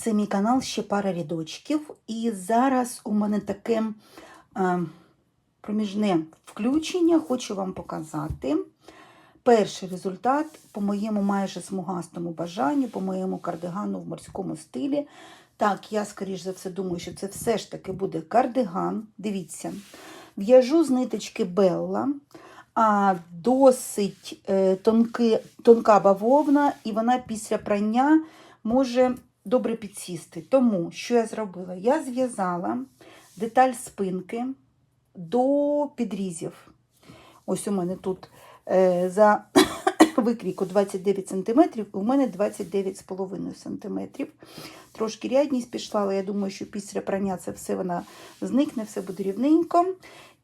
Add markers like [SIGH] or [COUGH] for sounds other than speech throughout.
це мій канал ще пара рядочків. І зараз у мене таке е, проміжне включення, хочу вам показати. Перший результат по моєму майже смугастому бажанню, по моєму кардигану в морському стилі. Так, я, скоріш за все, думаю, що це все ж таки буде кардиган. Дивіться, в'яжу з ниточки Белла а, досить е, тонки, тонка бавовна, і вона після прання може добре підсісти. Тому що я зробила? Я зв'язала деталь спинки до підрізів. Ось у мене тут е, за викрійку 29 см, у мене 29,5 см. Трошки рядність пішла, але я думаю, що після прання це все вона зникне, все буде рівненько.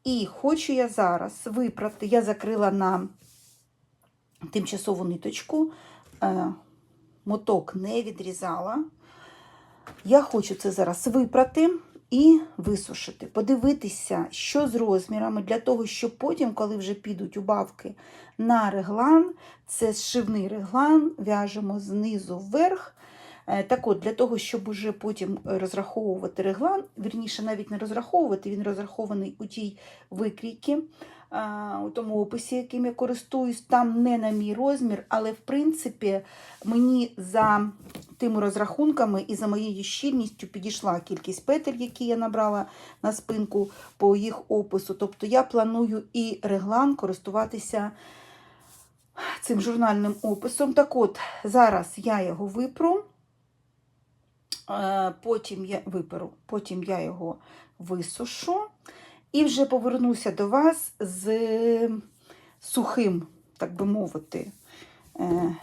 І хочу я зараз випрати, я закрила на тимчасову ниточку, е, моток не відрізала. Я хочу це зараз випрати і висушити, подивитися, що з розмірами, для того, щоб потім, коли вже підуть убавки на реглан, це зшивний реглан, в'яжемо знизу вверх. Е, Так от, для того, щоб уже потім розраховувати реглан, вірніше, навіть не розраховувати, він розрахований у тій викрійці, у тому описі, яким я користуюсь, там не на мій розмір, але в принципі мені за тими розрахунками і за моєю щільністю підійшла кількість петель, які я набрала на спинку по їх опису. Тобто я планую і реглан користуватися цим журнальним описом. Так от, зараз я його випру. Е, Потім я виперу, потім я його висушу і вже повернуся до вас з сухим, так би мовити, е,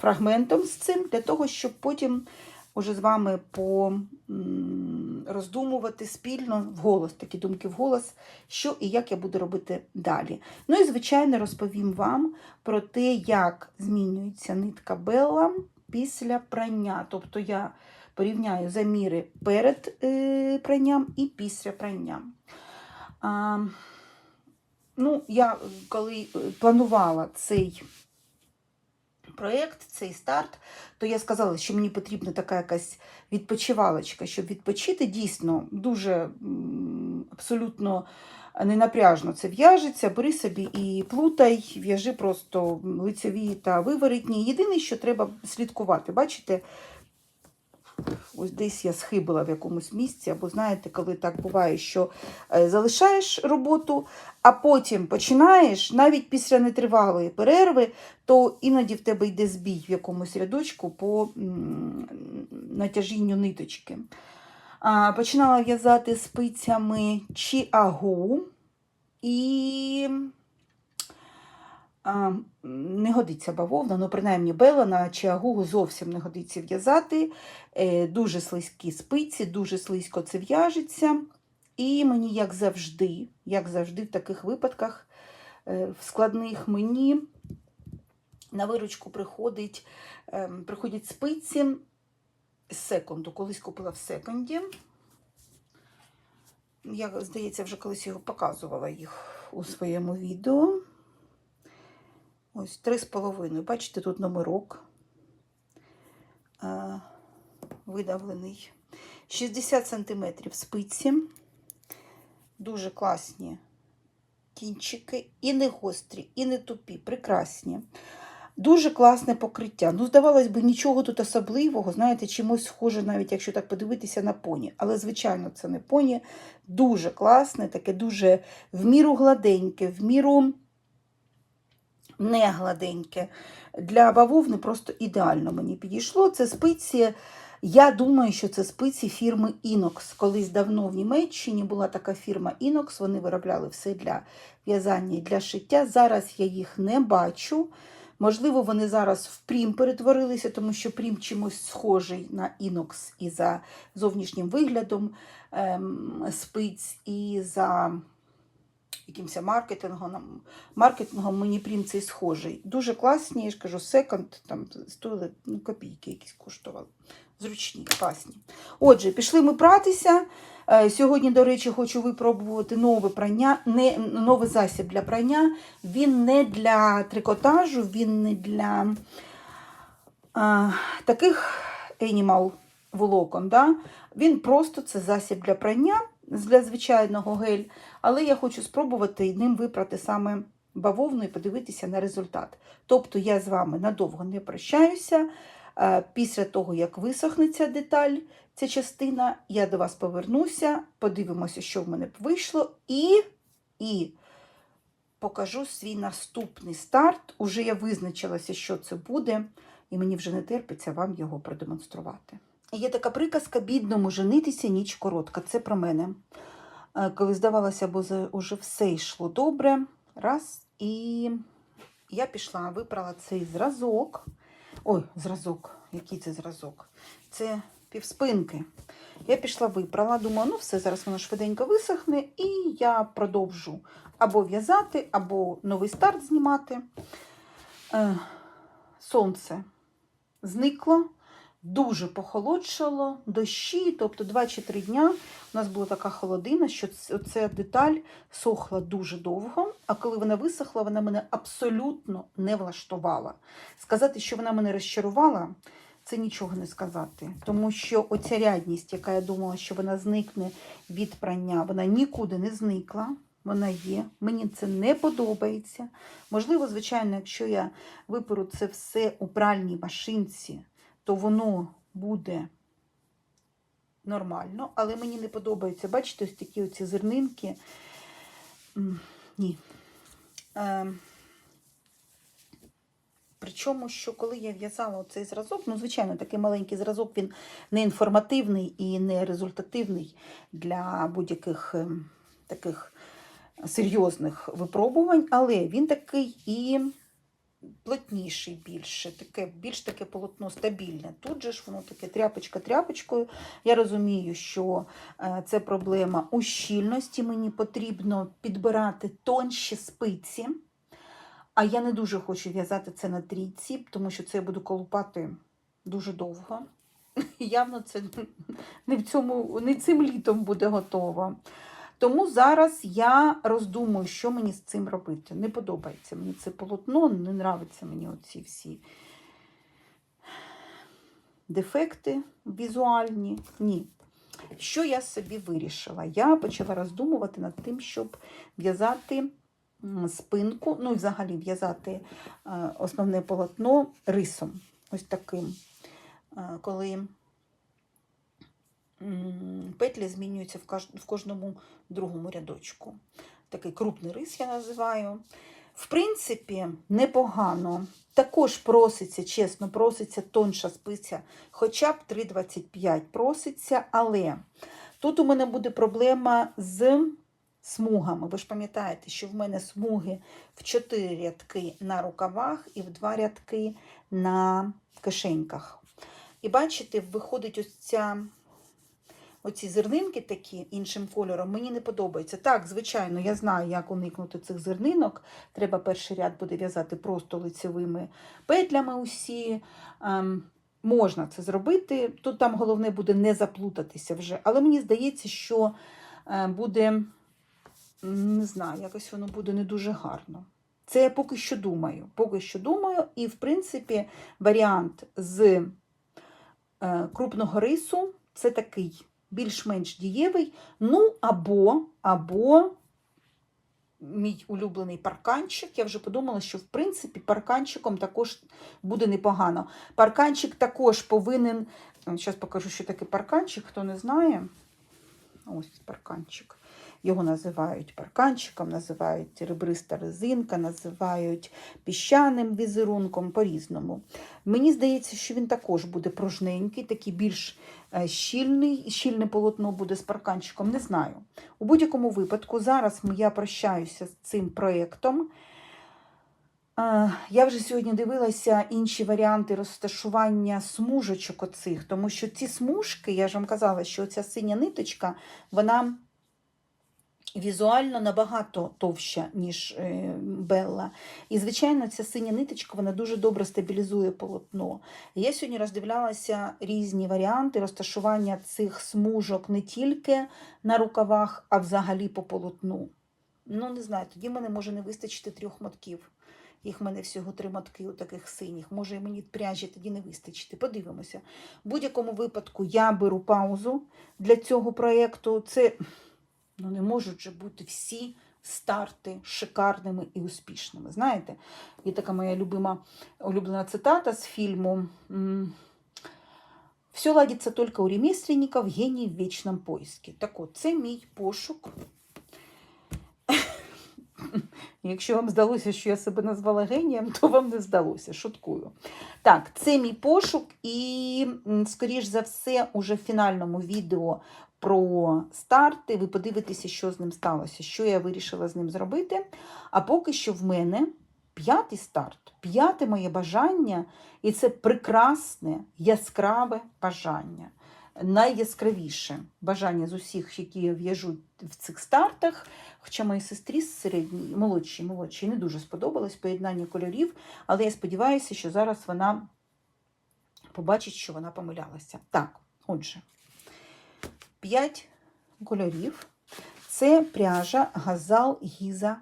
фрагментом з цим, для того, щоб потім уже з вами роздумувати спільно вголос, такі думки вголос, що і як я буду робити далі. Ну і, звичайно, розповім вам про те, як змінюється нитка Белла після прання. Тобто я порівняю заміри перед е, пранням і після прання. Ну, я коли планувала цей проєкт, цей старт, то я сказала, що мені потрібна така якась відпочивалочка, щоб відпочити. Дійсно, дуже абсолютно ненапряжно це в'яжеться. Бери собі і плутай, в'яжи просто лицеві та виворотні. Єдине, що треба слідкувати, бачите, Ось десь я схибила в якомусь місці, або знаєте, коли так буває, що е, залишаєш роботу, а потім починаєш, навіть після нетривалої перерви, то іноді в тебе йде збій в якомусь рядочку по натяжінню ниточки. Починала в'язати спицями чіагу і. Не годиться бавовна, ну принаймні бела на чиагугу зовсім не годиться в'язати. Е, дуже слизькі спиці, дуже слизько це в'яжеться. І мені, як завжди, як завжди, в таких випадках, е, в складних мені на виручку приходить, е, приходять спиці з секунду. Колись купила в секунді. Я, здається, вже колись його показувала їх у своєму відео. Ось три з половиною. Бачите, тут номерок видавлений. 60 см спиці. Дуже класні кінчики. І не гострі, і не тупі, прекрасні. Дуже класне покриття. Ну, здавалось би, нічого тут особливого, знаєте, чимось схоже, навіть якщо так подивитися на поні. Але, звичайно, це не поні. Дуже класне, таке дуже в міру гладеньке, в міру не гладеньке. Для бавовни просто ідеально мені підійшло. Це спиці. Я думаю, що це спиці фірми Inox. Колись давно в Німеччині була така фірма Inox, вони виробляли все для в'язання і для шиття. Зараз я їх не бачу. Можливо, вони зараз в прім перетворилися, тому що прім чимось схожий на Inox і за зовнішнім виглядом ем, спиць, і за якимось маркетингом. Маркетингом мені прім цей схожий. Дуже класні, я ж кажу, секонд, там стоїли ну, копійки якісь коштували. Зручні, класні. Отже, пішли ми пратися. Е, Сьогодні, до речі, хочу випробувати нове прання, не, новий засіб для прання. Він не для трикотажу, він не для а, таких Animal волокон. Да? Він просто це засіб для прання для звичайного гель, але я хочу спробувати ним випрати саме бавовну і подивитися на результат. Тобто я з вами надовго не прощаюся. Е, Після того, як висохне ця деталь, ця частина, я до вас повернуся, подивимося, що в мене вийшло, і, і покажу свій наступний старт. Уже я визначилася, що це буде, і мені вже не терпиться вам його продемонструвати. Є така приказка бідному женитися ніч коротка. Це про мене. Е, Коли здавалося, бо уже все йшло добре. Раз, і я пішла, випрала цей зразок. Ой, зразок, який це зразок? Це півспинки. Я пішла, випрала, думаю, ну все, зараз воно швиденько висохне, і я продовжу або в'язати, або новий старт знімати. Е, сонце зникло, дуже похолодшало, дощі, тобто 2 чи 3 дня у нас була така холодина, що ця деталь сохла дуже довго, а коли вона висохла, вона мене абсолютно не влаштувала. Сказати, що вона мене розчарувала, це нічого не сказати. Тому що оця рядність, яка я думала, що вона зникне від прання, вона нікуди не зникла. Вона є, мені це не подобається. Можливо, звичайно, якщо я виперу це все у пральній машинці, то воно буде нормально, але мені не подобається. Бачите, ось такі оці зернинки. Ні. Ем, Причому, що коли я в'язала цей зразок, ну, звичайно, такий маленький зразок, він не інформативний і не результативний для будь-яких ем, таких серйозних випробувань, але він такий і плотніший більше, таке, більш таке полотно стабільне. Тут же ж воно таке тряпочка тряпочкою. Я розумію, що е, це проблема у щільності. Мені потрібно підбирати тонші спиці. А я не дуже хочу в'язати це на трійці, тому що це я буду колупати дуже довго. [LAUGHS] Явно це не, в цьому, не цим літом буде готово. Тому зараз я роздумую, що мені з цим робити. Не подобається мені це полотно, не нравиться мені оці всі дефекти візуальні. Ні. Що я собі вирішила? Я почала роздумувати над тим, щоб в'язати спинку, ну і взагалі в'язати е, основне полотно рисом. Ось таким. Е, Коли петлі змінюються в кожному другому рядочку. Такий крупний рис я називаю. В принципі, непогано. Також проситься, чесно, проситься тонша спиця, хоча б 3,25 проситься, але тут у мене буде проблема з смугами. Ви ж пам'ятаєте, що в мене смуги в 4 рядки на рукавах і в 2 рядки на кишеньках. І бачите, виходить ось ця оці зернинки такі іншим кольором, мені не подобається. Так, звичайно, я знаю, як уникнути цих зернинок. Треба перший ряд буде в'язати просто лицевими петлями усі. Ем, можна це зробити. Тут там головне буде не заплутатися вже. Але мені здається, що е, буде, не знаю, якось воно буде не дуже гарно. Це я поки що думаю. Поки що думаю, і в принципі варіант з е, крупного рису це такий більш-менш дієвий. Ну, або, або мій улюблений парканчик. Я вже подумала, що в принципі парканчиком також буде непогано. Парканчик також повинен. Зараз покажу, що таке парканчик, хто не знає. Ось парканчик. Його називають парканчиком, називають ребриста резинка, називають піщаним візерунком по-різному. Мені здається, що він також буде пружненький, такий більш е, щільний, щільне полотно буде з парканчиком, не знаю. У будь-якому випадку, зараз я прощаюся з цим проєктом. Е, Я вже сьогодні дивилася інші варіанти розташування смужечок оцих, тому що ці смужки, я ж вам казала, що ця синя ниточка, вона візуально набагато товща, ніж е, Белла. І, звичайно, ця синя ниточка вона дуже добре стабілізує полотно. Я сьогодні роздивлялася різні варіанти розташування цих смужок не тільки на рукавах, а взагалі по полотну. Ну, не знаю, тоді мене може не вистачити трьох мотків. Їх в мене всього три мотки у таких синіх. Може, мені пряжі тоді не вистачити. Подивимося. В будь-якому випадку я беру паузу для цього проєкту. Це ну, не можуть же бути всі старти шикарними і успішними. Знаєте, є така моя любима улюблена цитата з фільму. Все ладиться только у ремесленников, геній в вічному поиске. Так от, це мій пошук. [LAUGHS] Якщо вам здалося, що я себе назвала генієм, то вам не здалося, шуткую. Так, це мій пошук, і, скоріш за все, уже в фінальному відео про старти ви подивитеся, що з ним сталося, що я вирішила з ним зробити. А поки що в мене п'ятий старт, п'яте моє бажання, і це прекрасне, яскраве бажання. Найяскравіше бажання з усіх, які я в'яжу в цих стартах. Хоча моїй сестрі середній, молодшій, молодшій, не дуже сподобалось поєднання кольорів, але я сподіваюся, що зараз вона побачить, що вона помилялася. Так, отже, 5 кольорів. Це пряжа Газал Гіза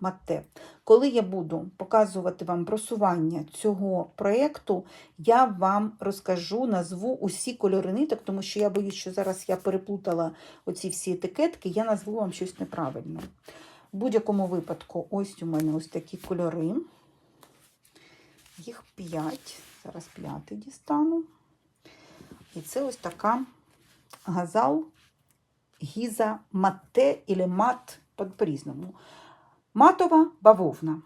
Матте. Коли я буду показувати вам просування цього проєкту, я вам розкажу, назву усі кольори ниток, тому що я боюсь, що зараз я переплутала оці всі етикетки, я назву вам щось неправильно. В будь-якому випадку, ось у мене ось такі кольори. Їх 5. Зараз п'ятий дістану. І це ось така газал гіза матте або мат по-різному. Матова бавовна.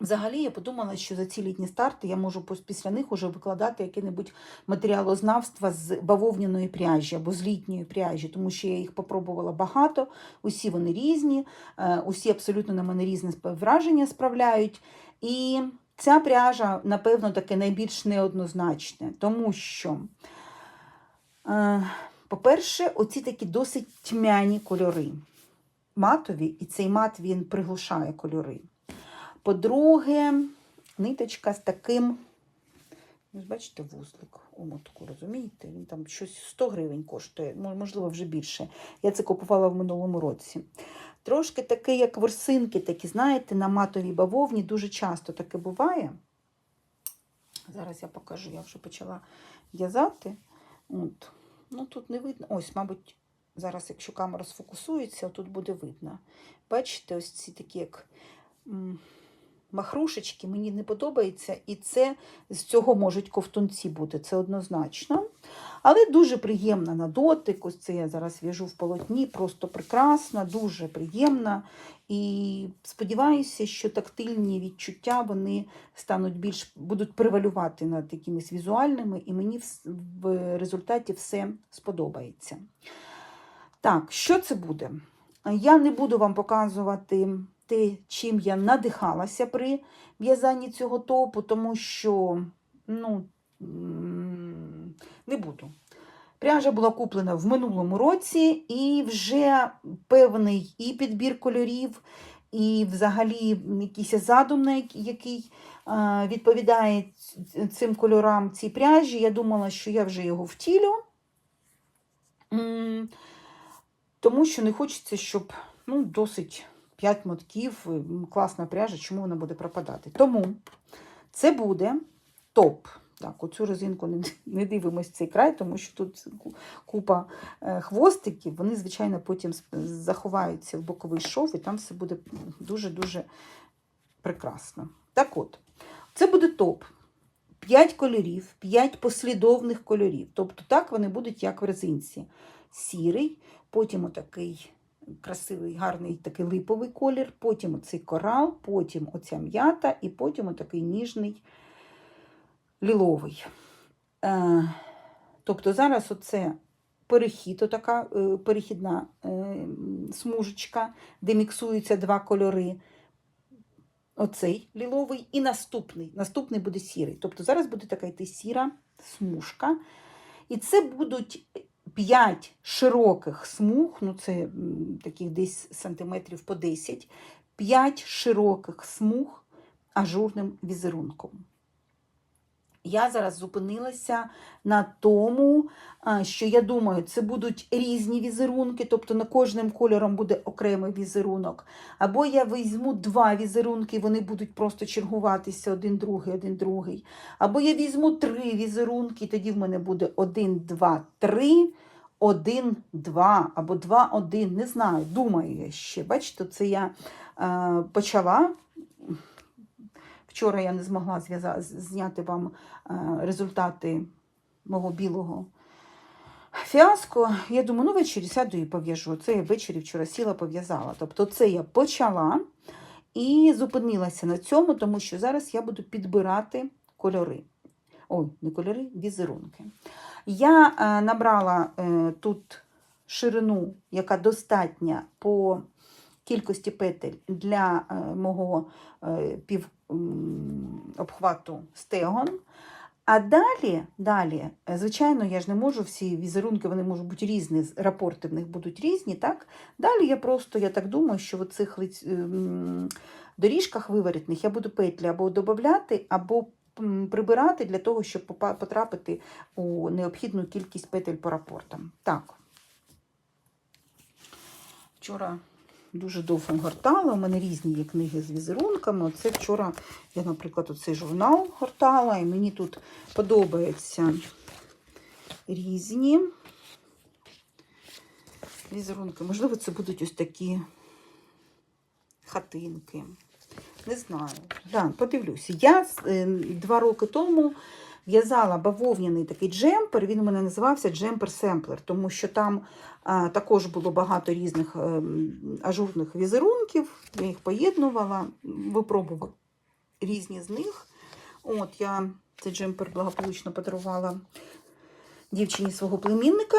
Взагалі, я подумала, що за ці літні старти я можу після них уже викладати яке-небудь матеріалознавство з бавовняної пряжі або з літньої пряжі, тому що я їх попробувала багато, усі вони різні, е, усі абсолютно на мене різне враження справляють. І ця пряжа, напевно, таке найбільш неоднозначне, тому що, по-перше, оці такі досить тьмяні кольори. Матові, і цей мат він приглушає кольори. По-друге, ниточка з таким, ось бачите, вузлик у мотку, розумієте? Він там щось 100 гривень коштує, можливо, вже більше. Я це купувала в минулому році. Трошки таке, як ворсинки, такі, знаєте, на матовій бавовні дуже часто таке буває. Зараз я покажу, я вже почала в'язати. От. Ну, тут не видно. Ось, мабуть, зараз, якщо камера сфокусується, тут буде видно. Бачите, ось ці такі, як махрушечки, мені не подобається, і це з цього можуть ковтунці бути, це однозначно. Але дуже приємна на дотик. Ось це я зараз в'яжу в полотні, просто прекрасна, дуже приємна. І сподіваюся, що тактильні відчуття вони стануть більш будуть превалювати над якимись візуальними, і мені в, результаті все сподобається. Так, що це буде? Я не буду вам показувати те, чим я надихалася при в'язанні цього топу, тому що ну, не буду. Пряжа була куплена в минулому році, і вже певний і підбір кольорів, і взагалі якийсь задум, який- відповідає цим кольорам цій пряжі. Я думала, що я вже його втілю. Тому що не хочеться, щоб ну, досить 5 мотків, класна пряжа, чому вона буде пропадати. Тому це буде топ. Так, оцю резинку не, не дивимось цей край, тому що тут купа е, хвостиків, вони, звичайно, потім заховаються в боковий шов, і там все буде дуже-дуже прекрасно. Так от, це буде топ. 5 кольорів, 5 послідовних кольорів. Тобто так вони будуть, як в резинці. Сірий, потім отакий красивий, гарний такий липовий колір, потім оцей корал, потім оця м'ята, і потім отакий ніжний ліловий. Е, тобто зараз оце перехід, отака е, перехідна е, смужечка, де міксуються два кольори. Оцей ліловий і наступний. Наступний буде сірий. Тобто зараз буде така йти сіра смужка. І це будуть 5 широких смуг, ну це таких десь сантиметрів по 10, 5 широких смуг ажурним візерунком. Я зараз зупинилася на тому, що я думаю, це будуть різні візерунки, тобто на кожним кольором буде окремий візерунок. Або я візьму два візерунки, вони будуть просто чергуватися один другий, один другий. Або я візьму три візерунки, тоді в мене буде один, два, три, один, два, або два, один. Не знаю, думаю я ще. Бачите, це я е, почала. Вчора я не змогла зняти вам е, результати мого білого фіаско. Я думаю, ну ввечері сяду і пов'яжу. Це я ввечері вчора сіла, пов'язала. Тобто це я почала і зупинилася на цьому, тому що зараз я буду підбирати кольори. Ой, не кольори, візерунки. Я е, набрала е, тут ширину, яка достатня по кількості петель для мого пів обхвату стегон. А далі, далі, звичайно, я ж не можу всі візерунки, вони можуть бути різні, рапорти в них будуть різні, так? Далі я просто, я так думаю, що в цих доріжках виворітних я буду петлі або додати, або прибирати для того, щоб потрапити у необхідну кількість петель по рапортам. Так. Вчора дуже довго гортала. У мене різні є книги з візерунками. Оце вчора я, наприклад, оцей журнал гортала, і мені тут подобаються різні візерунки. Можливо, це будуть ось такі хатинки. Не знаю. Да, подивлюся. Я е, два роки тому в'язала бавовняний такий джемпер. Він у мене називався джемпер-семплер, тому що там а, також було багато різних е, ажурних візерунків. Я їх поєднувала, випробувала різні з них. От я цей джемпер благополучно подарувала дівчині свого племінника.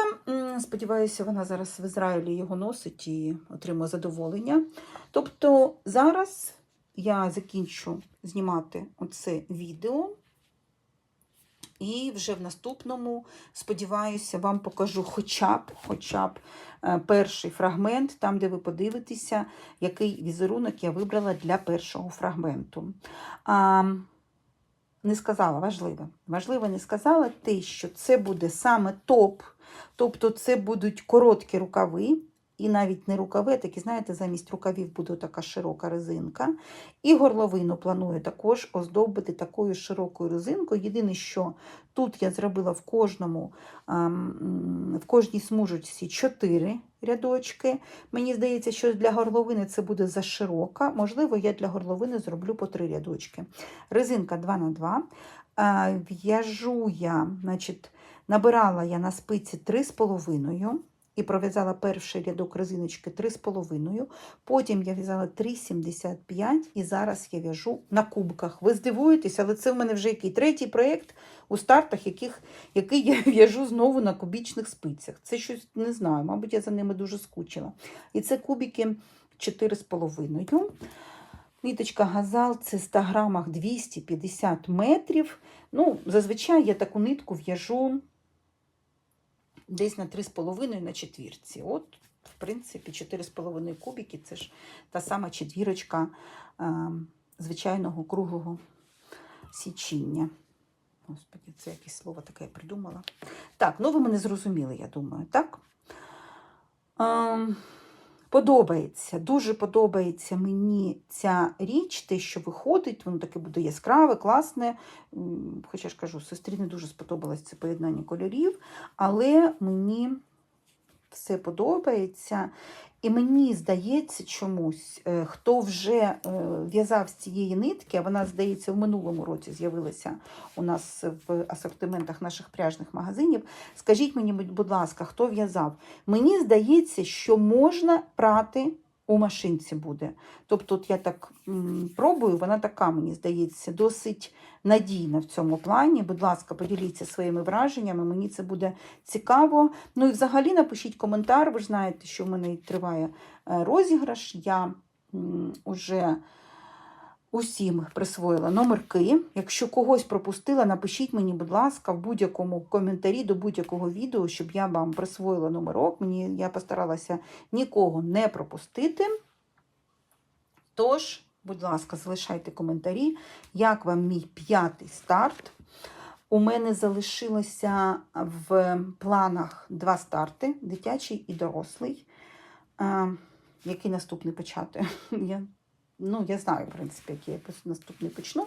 Сподіваюся, вона зараз в Ізраїлі його носить і отримує задоволення. Тобто зараз я закінчу знімати оце відео. І вже в наступному, сподіваюся, вам покажу хоча б, хоча б е, перший фрагмент, там, де ви подивитеся, який візерунок я вибрала для першого фрагменту. А, не сказала, важливе. Важливо не сказала те, що це буде саме топ, тобто це будуть короткі рукави, і навіть не рукави, такі, знаєте, замість рукавів буде така широка резинка. І горловину планую також оздобити такою широкою резинкою. Єдине, що тут я зробила в кожному, в кожній смужечці 4 рядочки. Мені здається, що для горловини це буде заширока. Можливо, я для горловини зроблю по 3 рядочки. Резинка 2х2. Е, В'яжу я, значить, набирала я на спиці 3,5 і пров'язала перший рядок резиночки 3,5. Потім я в'язала 3,75 і зараз я в'яжу на кубках. Ви здивуєтесь, але це в мене вже який третій проєкт у стартах, яких, який я [LAUGHS] в'яжу знову на кубічних спицях. Це щось не знаю, мабуть, я за ними дуже скучила. І це кубики 4,5. Ниточка газал це 100 грамах 250 метрів. Ну, зазвичай я таку нитку в'яжу десь на 3,5 на четвірці. От, в принципі, 4,5 кубики це ж та сама четвірочка е, звичайного круглого січіння. Господи, це якесь слово таке я придумала. Так, ну ви мене зрозуміли, я думаю, так? Ем, Подобається, дуже подобається мені ця річ, те, що виходить, воно таке буде яскраве, класне. Хоча ж кажу, сестрі не дуже сподобалось це поєднання кольорів, але мені все подобається. І мені здається чомусь, е, хто вже е, в'язав з цієї нитки, а вона, здається, в минулому році з'явилася у нас в асортиментах наших пряжних магазинів. Скажіть мені, будь- будь ласка, хто в'язав? Мені здається, що можна прати у машинці буде. Тобто, от я так пробую, вона така, мені здається, досить надійна в цьому плані. Будь ласка, поділіться своїми враженнями, мені це буде цікаво. Ну і взагалі напишіть коментар. Ви ж знаєте, що в мене триває е, розіграш. Я м, усім присвоїла номерки. Якщо когось пропустила, напишіть мені, будь ласка, в будь-якому коментарі до будь-якого відео, щоб я вам присвоїла номерок. Мені я постаралася нікого не пропустити. Тож, будь ласка, залишайте коментарі, як вам мій п'ятий старт. У мене залишилося в планах два старти: дитячий і дорослий. Е, Який наступний почати? [LAUGHS] Я, ну, я знаю, в принципі, який я наступний почну.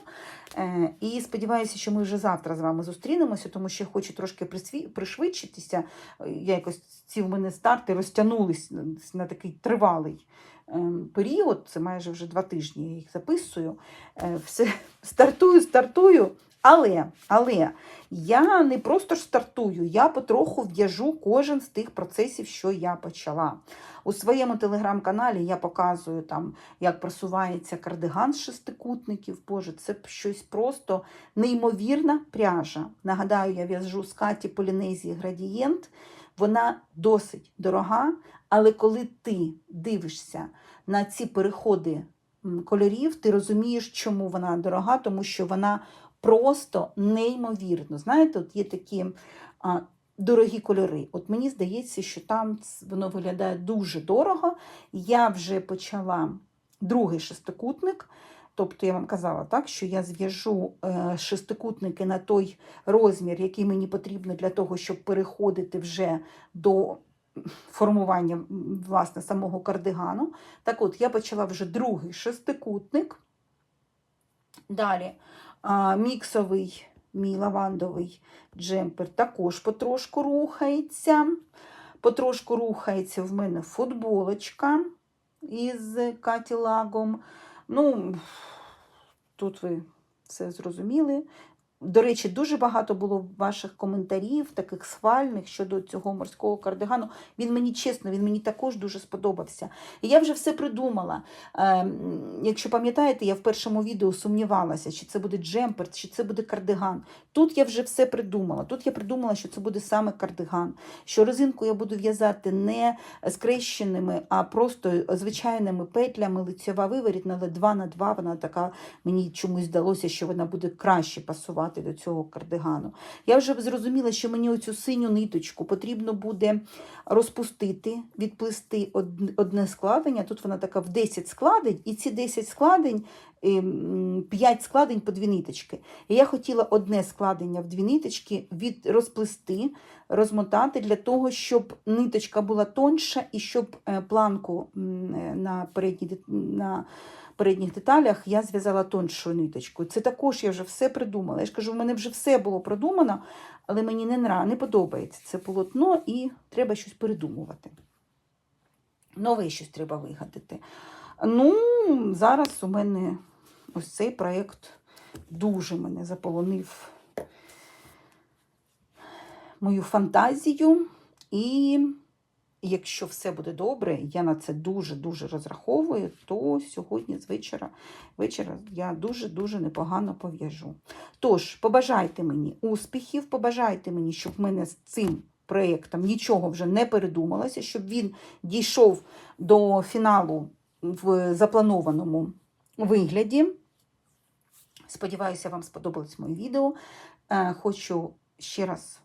Е, І сподіваюся, що ми вже завтра з вами зустрінемося, тому що я хочу трошки присві- пришвидшитися. Е, Я якось ці в мене старти розтягнулись на- такий тривалий ем, період. Це майже вже два тижні я їх записую. Е, Все [LAUGHS] стартую, стартую. Але, але я не просто ж стартую, я потроху в'яжу кожен з тих процесів, що я почала. У своєму телеграм-каналі я показую там, як просувається кардиган з шестикутників. Боже, це щось просто неймовірна пряжа. Нагадаю, я в'яжу з Каті Полінезії градієнт. Вона досить дорога, але коли ти дивишся на ці переходи кольорів, ти розумієш, чому вона дорога, тому що вона просто неймовірно. Знаєте, от є такі а, дорогі кольори. От мені здається, що там воно виглядає дуже дорого. Я вже почала другий шестикутник. Тобто я вам казала, так, що я зв'яжу е, шестикутники на той розмір, який мені потрібно для того, щоб переходити вже до формування власне самого кардигану. Так от, я почала вже другий шестикутник. Далі міксовий мій лавандовий джемпер також потрошку рухається. Потрошку рухається в мене футболочка із Каті Лагом. Ну, тут ви все зрозуміли. До речі, дуже багато було ваших коментарів, таких схвальних щодо цього морського кардигану. Він мені чесно, він мені також дуже сподобався. І я вже все придумала. Ем, якщо пам'ятаєте, я в першому відео сумнівалася, чи це буде джемпер, чи це буде кардиган. Тут я вже все придумала. Тут я придумала, що це буде саме кардиган. Що резинку я буду в'язати не скрещеними, а просто звичайними петлями, лицьова виворітна, але 2 на 2 вона така, мені чомусь здалося, що вона буде краще пасувати до цього кардигану. Я вже зрозуміла, що мені оцю синю ниточку потрібно буде розпустити, відплести одне складення. Тут вона така в 10 складень, і ці 10 складень, 5 складень по дві ниточки. І я хотіла одне складення в дві ниточки від розплести, розмотати для того, щоб ниточка була тонша і щоб е, планку е, на передній на передніх деталях я зв'язала тоншою ниточкою. Це також я вже все придумала. Я ж кажу, в мене вже все було продумано, але мені не, нра- не подобається це полотно і треба щось передумувати. Нове щось треба вигадати. Ну, зараз у мене ось цей проєкт дуже мене заполонив мою фантазію. І якщо все буде добре, я на це дуже-дуже розраховую, то сьогодні з вечора, вечора я дуже-дуже непогано пов'яжу. Тож, побажайте мені успіхів, побажайте мені, щоб в мене з цим проєктом нічого вже не передумалося, щоб він дійшов до фіналу в запланованому вигляді. Сподіваюся, вам сподобалось моє відео. Е, Хочу ще раз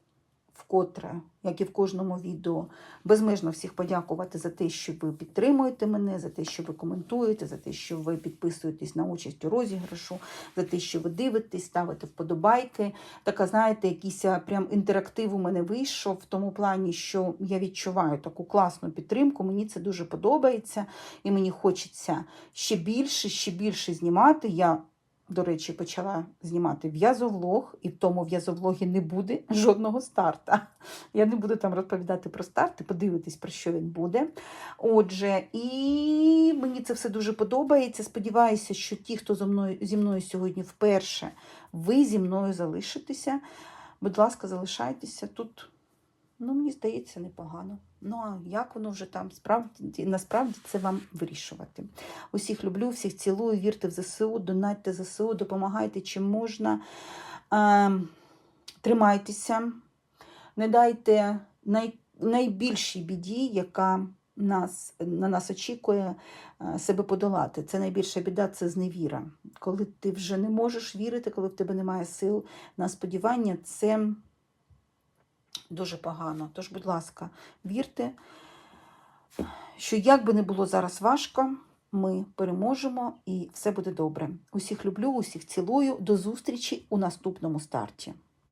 вкотре, як і в кожному відео, безмежно всіх подякувати за те, що ви підтримуєте мене, за те, що ви коментуєте, за те, що ви підписуєтесь на участь у розіграшу, за те, що ви дивитесь, ставите вподобайки. Така, знаєте, якийсь прям інтерактив у мене вийшов в тому плані, що я відчуваю таку класну підтримку. Мені це дуже подобається, і мені хочеться ще більше, ще більше знімати. Я до речі, почала знімати в'язовлог, і в тому в'язовлогі не буде [LAUGHS] жодного старта. Я не буду там розповідати про старти, подивитись, про що він буде. Отже, і мені це все дуже подобається. Сподіваюся, що ті, хто зі мною, зі мною сьогодні вперше, ви зі мною залишитеся. Будь ласка, залишайтеся тут. Ну, мені здається, непогано. Ну, а як воно вже там справді, насправді це вам вирішувати. Усіх люблю, всіх цілую, вірте в ЗСУ, донатьте ЗСУ, допомагайте чим можна. Е, тримайтеся, не дайте най, найбільшій біді, яка нас, на нас очікує е, себе подолати. Це найбільша біда це зневіра. Коли ти вже не можеш вірити, коли в тебе немає сил на сподівання, це дуже погано. Тож, будь ласка, вірте, що як би не було зараз важко, ми переможемо і все буде добре. Усіх люблю, усіх цілую. До зустрічі у наступному старті.